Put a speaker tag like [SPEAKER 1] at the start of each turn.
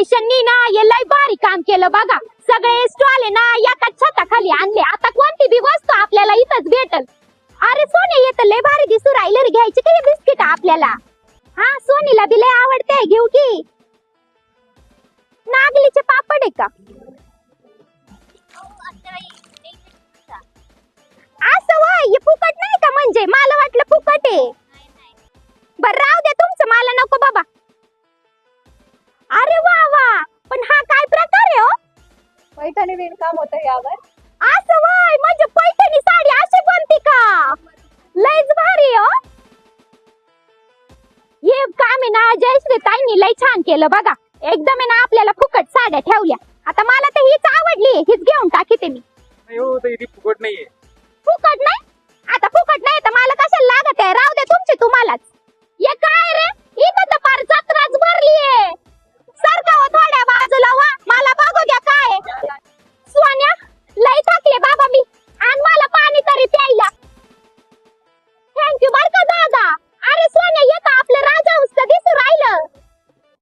[SPEAKER 1] स्टेशननी ना हे लय भारी काम केलं बघा. सगळे स्टॉल ना एकाच छताखाली आणले. आता कोणती बी वस्तू आपल्याला इथंच भेटल? अरे सोने येत लय भारी दिसू राहिलं रे. घ्यायचे काही बिस्किट आपल्याला? हा सोनीला बी लय आवडते घेऊ की. नागलीचे पापड आहे का? असं वय हे फुकट नाही का म्हणजे? मला वाटलं फुकट आहे. बर राहू दे तुमचं मला नको बाबा.
[SPEAKER 2] पैठणी विणकाम होतं यावर.
[SPEAKER 1] असं वय म्हणजे पैठणी साडी अशी बनती का? लयच भारी हो. हे काम आहे ना जयश्री ताईंनी लय छान केलं बघा. एकदम आहे ना आपल्याला फुकट साड्या ठेवल्या. आता मला तर हीच आवडली हीच घेऊन टाकी ते मी.
[SPEAKER 3] नाही हो ताई ती फुकट नाहीये.